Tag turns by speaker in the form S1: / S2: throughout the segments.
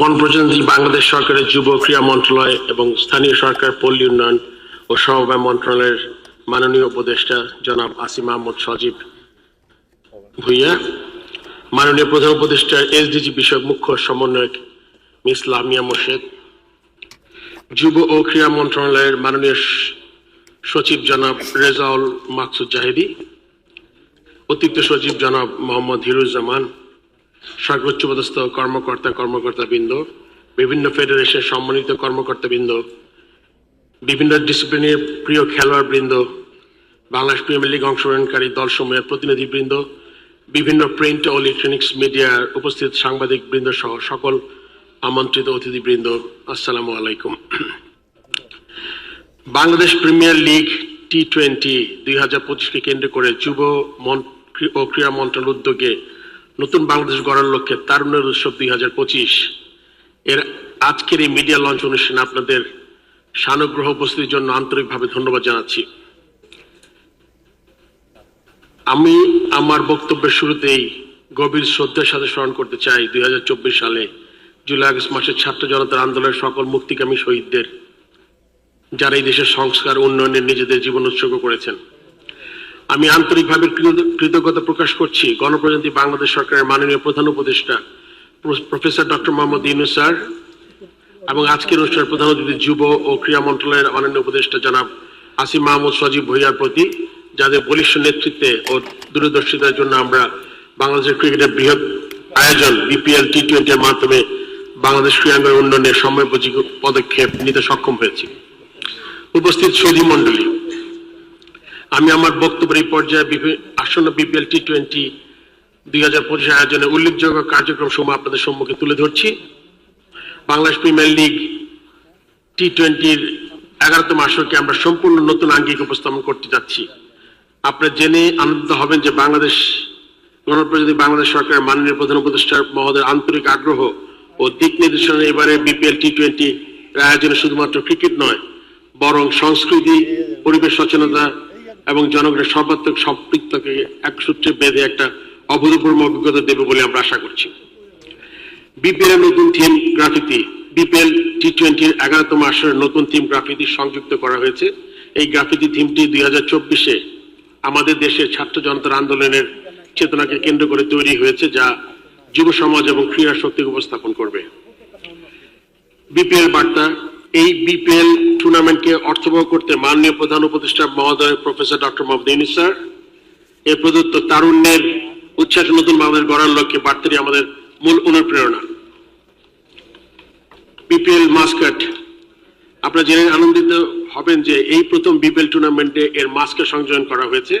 S1: গণপ্রজাতন্ত্রী বাংলাদেশ সরকারের যুব ক্রীড়া মন্ত্রণালয় এবং স্থানীয় সরকার, পল্লী উন্নয়ন ও সমবায় মন্ত্রণালয়ের মাননীয় উপদেষ্টা জনাব আসিম আহমদ সজীব ভুইয়া, মাননীয় প্রধান উপদেষ্টা এসডিজি বিষয়ক মুখ্য সমন্বয়ক মিস লামিয়া মোর্শেদ, যুব ও ক্রীড়া মন্ত্রণালয়ের মাননীয় সচিব জনাব রেজাউল মাকসুদ জাহেদি, অতিরিক্ত সচিব জনাব মোহাম্মদ হিরুজ্জামান সর্বোচ্চ পদস্থ কর্মকর্তা কর্মকর্তা বৃন্দ বিভিন্ন ফেডারেশন সম্মানিত কর্মকর্তা বৃন্দ বিভিন্ন ডিসিপ্লিনের প্রিয় খেলোয়াড় বৃন্দ বাংলাদেশ প্রিমিয়ার লিগ অংশগ্রহণকারী দলসমূহের প্রতিনিধিবৃন্দ, বিভিন্ন প্রিন্ট ও ইলেকট্রনিক্স মিডিয়ার উপস্থিত সাংবাদিক বৃন্দ সহ সকল আমন্ত্রিত অতিথিবৃন্দ, আসসালামু আলাইকুম। Bangladesh premier league T twenty দুই হাজার পঁচিশকে কেন্দ্র করে যুব ও ক্রীড়া মন্ত্রণালয়ের উদ্যোগে নতুন বাংলাদেশ গড়ার লক্ষ্যে তারুণ্যের উৎসব দুই হাজার পঁচিশ। এর আজকের এই মিডিয়া লঞ্চ অনুষ্ঠানে আপনাদের সানুগ্রহ উপস্থিতির জন্য আন্তরিকভাবে ধন্যবাদ জানাচ্ছি। আমি আমার বক্তব্যের শুরুতেই গভীর শ্রদ্ধার সাথে স্মরণ করতে চাই দুই হাজার চব্বিশ সালে জুলাই আগস্ট মাসের ছাত্র জনতার আন্দোলনের সকল মুক্তিকামী শহীদদের, যারা এই দেশের সংস্কার উন্নয়নে নিজেদের জীবন উৎসর্গ করেছেন। আমি আন্তরিকভাবে কৃতজ্ঞতা প্রকাশ করছি গণপ্রজাতন্ত্রী বাংলাদেশ সরকারের মাননীয় প্রধান উপদেষ্টা professor doctor Muhammad Yunus sir এবং আজকের অনুষ্ঠানের প্রধান অতিথি যুব ও ক্রীড়া মন্ত্রণালয়ের মাননীয় উপদেষ্টা জনাব আসিম মাহমুদ সজীব ভুইয়ার প্রতি, যাদের বলিষ্ঠ নেতৃত্বে ও দূরদর্শিতার জন্য আমরা বাংলাদেশের ক্রিকেটের বৃহৎ আয়োজন, বিপিএল টি টোয়েন্টির মাধ্যমে বাংলাদেশ ক্রীড়াঙ্গনের উন্নয়নে সময়োপযোগী পদক্ষেপ নিতে সক্ষম হয়েছি। উপস্থিত সৌদি মন্ডলী আমি আমার বক্তব্যের এই পর্যায়ে আসন্ন বিপিএল টি টোয়েন্টি দুই হাজার পঁচিশ আয়োজনে উল্লেখযোগ্য কার্যক্রম সমূহ আপনাদের সম্মুখে তুলে ধরছি। বাংলাদেশ প্রিমিয়ার লিগ টি টোয়েন্টির এগারোতম আসরকে আমরা সম্পূর্ণ নতুন আঙ্গিক উপস্থাপন করতে যাচ্ছি। আপনারা জেনে আনন্দিত হবেন যে বাংলাদেশ গণপ্রজাতন্ত্রী বাংলাদেশ সরকারের মাননীয় প্রধান উপদেষ্টা মহোদয়ের আন্তরিক আগ্রহ ও দিক নির্দেশনা এবারে বিপিএল টি টোয়েন্টি আয়োজনে শুধুমাত্র ক্রিকেট নয়, বরং সংস্কৃতি, পরিবেশ সচেতনতা এবং জনগণের সর্বাত্মক সম্পৃক্তকে এক সূত্রে বেঁধে একটা অভূতপূর্ব অভিজ্ঞতা দেবে বলে আমরা আশা করছি। বিপিএল এর নতুন থিম গ্রাফিতি। বিপিএল টি টোয়েন্টির এগারোতম আসরের নতুন থিম গ্রাফিতি সংযুক্ত করা হয়েছে। এই গ্রাফিতি থিমটি দুই হাজার চব্বিশে আমাদের দেশের ছাত্র জনতার আন্দোলনের চেতনাকে কেন্দ্র করে তৈরি হয়েছে, যা যুব সমাজ এবং ক্রীড়া শক্তিকে উপস্থাপন করবে। বিপিএল বার্তা এই বিপিএল টুর্নামেন্টকে অর্থবহ করতে মাননীয় প্রধান উপদেষ্টা মহোদয় প্রফেসর ডক্টর মোহাম্মদ স্যার। এর প্রদত্ত তারুণ্যের উচ্ছ্বাস নতুন বাংলাদেশ গড়ার লক্ষ্যে বার্তাটি আমাদের মূল অনুপ্রেরণা। বিপিএল মাস্কাট আপনারা জেনে আনন্দিত হবেন যে এই প্রথম বিপিএল টুর্নামেন্টে এর মাস্কের সংযোজন করা হয়েছে।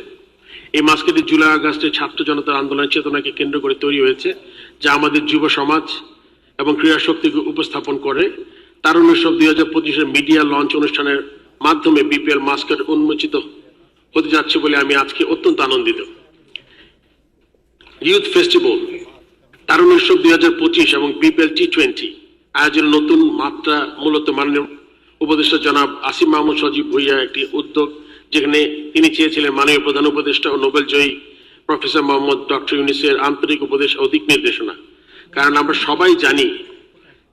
S1: এই মাস্কেটি জুলাই আগস্টে ছাত্র জনতার আন্দোলনের চেতনাকে কেন্দ্র করে তৈরি হয়েছে, যা আমাদের যুব সমাজ এবং ক্রীড়া শক্তিকে উপস্থাপন করে। তারুণ্য উৎসব দুই হাজার পঁচিশের মিডিয়া লঞ্চ অনুষ্ঠানের মাধ্যমে বিপিএল মাস্কেট উন্মোচিত হতে যাচ্ছে বলে আমি আজকে অত্যন্ত আনন্দিত। ইউথ ফেস্টিভ্যাল তারুণ উৎসব দুই হাজার পঁচিশ এবং বিপিএল টি টোয়েন্টি আয়োজনের নতুন মাত্রা মূলত মাননীয় উপদেষ্টা জনাব আসিম মাহমুদ সজীব ভুইয়া একটি উদ্যোগ যেখানে তিনি চেয়েছিলেন মাননীয় প্রধান উপদেষ্টা ও নোবেল জয়ী প্রফেসর মোহাম্মদ ডক্টর ইউনিসের আন্তরিক উপদেশ দিক নির্দেশনা। কারণ আমরা সবাই জানি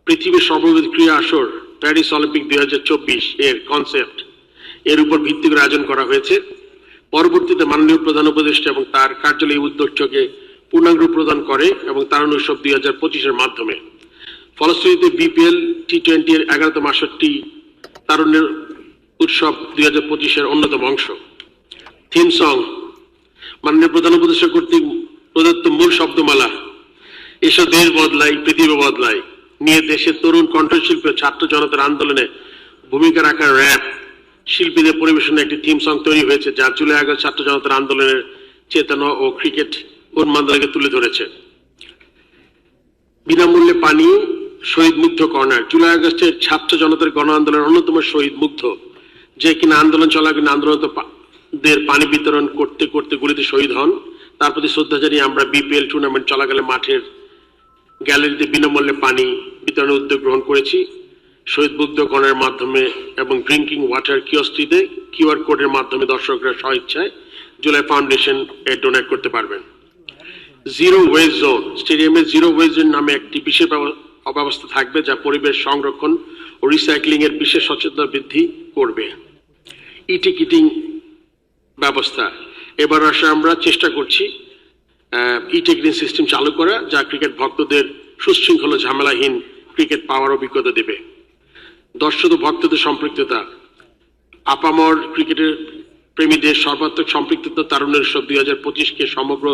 S1: পৃথিবীর সর্ববৃহৎ ক্রীড়া আসর, প্যারিস অলিম্পিক দুই হাজার চব্বিশ এর কনসেপ্ট এর উপর ভিত্তি করে আয়োজন করা হয়েছে। পরবর্তীতে মাননীয় প্রধান উপদেষ্টা এবং তার কার্যালয় উদ্যোগকে পূর্ণাঙ্গ প্রদান করে এবং তারুণ উৎসব দুই হাজার পঁচিশের মাধ্যমে। ফলশ্রুতিতে বিপিএল, টি টোয়েন্টি এর এগারোতম আসরটি তারুণ্যের উৎসব দুই হাজার পঁচিশের অন্যতম অংশ। থিম সং মাননীয় প্রধান উপদেষ্টা কর্তৃক প্রদত্ত মূল শব্দমালা এসব দেশ বদলাই, পৃথিবী বদলাই। নিয়ে দেশের তরুণ কণ্ঠশিল্পী ছাত্র জনতার আন্দোলনে ভূমিকা রাখার র্যাপ শিল্পীদের পরিবেশনে একটি থিম সং তৈরি হয়েছে, যা জুলাই আগস্ট ছাত্র জনতার আন্দোলনের চেতনা ও ক্রিকেট উন্মাদনাকে তুলে ধরেছে। বিনামূল্যে পানি, শহীদ মুগ্ধ কর্নার জুলাই আগস্টের ছাত্র জনতার গণ আন্দোলনের অন্যতম শহীদ মুগ্ধ, যে কিনা আন্দোলন চলাকালীন আন্দোলনত দের পানি বিতরণ করতে করতে গুলিতে শহীদ হন। তার প্রতি শ্রদ্ধা জানিয়ে আমরা বিপিএল টুর্নামেন্ট চলাকালে মাঠের গ্যালারিতে বিনামূল্যে পানি বিতরণের উদ্যোগ গ্রহণ করেছি। শহীদ বুদ্ধ কর্ণের মাধ্যমে এবং ড্রিঙ্কিং ওয়াটার কিওস্ট্রিতে কিউআর কোডের মাধ্যমে দর্শকরা স্বইচ্ছায় জুলাই ফাউন্ডেশন এ ডোনেট করতে পারবেন। জিরো ওয়েস্ট জোন, স্টেডিয়ামে জিরো ওয়েস্ট জোন নামে একটি বিশেষ ব্যব- অব্যবস্থা থাকবে যা পরিবেশ সংরক্ষণ ও রিসাইক্লিং এর বিশেষ সচেতনতা বৃদ্ধি করবে। ই টিকিটিং ব্যবস্থা, এবার আসে আমরা চেষ্টা করছি ই টিকিটিং সিস্টেম চালু করা যা ক্রিকেট ভক্তদের সুশৃঙ্খল ঝামেলাহীন ক্রিকেট পাওয়ার অভিজ্ঞতা দেবে। দর্শক ভক্তদের সম্পৃক্ততা। আপামর ক্রিকেটের প্রেমীদের সর্বাত্মক সম্পৃক্ততা তারুণের উৎসব দুই হাজার পঁচিশকে সমগ্র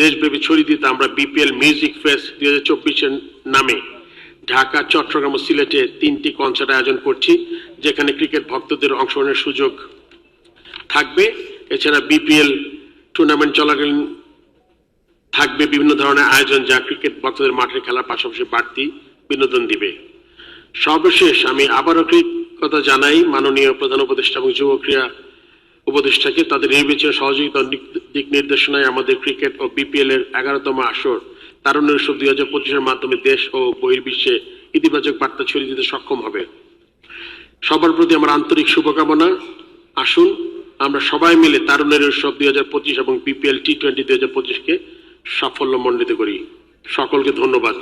S1: দেশব্যাপী ছড়িয়ে দিতে আমরা বিপিএল মিউজিক ফেস্ট দুই হাজার চব্বিশের নামে ঢাকা, চট্টগ্রাম ও সিলেটে তিনটি কনসার্ট আয়োজন করছি, যেখানে ক্রিকেট ভক্তদের অংশগ্রহণের সুযোগ থাকবে। এছাড়া বিপিএল টুর্নামেন্ট চলাকালীন থাকবে বিভিন্ন ধরনের আয়োজন, যা ক্রিকেট ভক্তদের মাঠে খেলার পাশাপাশি বাড়তি বিনোদন দিবে। সর্বশেষ আমি আবারও কৃতজ্ঞতা জানাই মাননীয় প্রধান উপদেষ্টা এবং যুব ক্রীড়া উপদেষ্টাকে তাদের নির্বাচন সহযোগিতা দিক- নির্দেশনায় আমাদের ক্রিকেট ও বিপিএল এর এগারোতম আসর তারুণ্য উৎসব দুই হাজার পঁচিশের মাধ্যমে দেশ ও বহির্বিশ্বে ইতিবাচক বার্তা ছড়িয়ে দিতে সক্ষম হবে। সবার প্রতি আমার আন্তরিক শুভকামনা। আসুন, আমরা সবাই মিলে তারুণের উৎসব দুই হাজার পঁচিশ এবং বিপিএল টি টোয়েন্টি দুই হাজার পঁচিশকে সাফল্য মণ্ডিত করি। সকলকে ধন্যবাদ।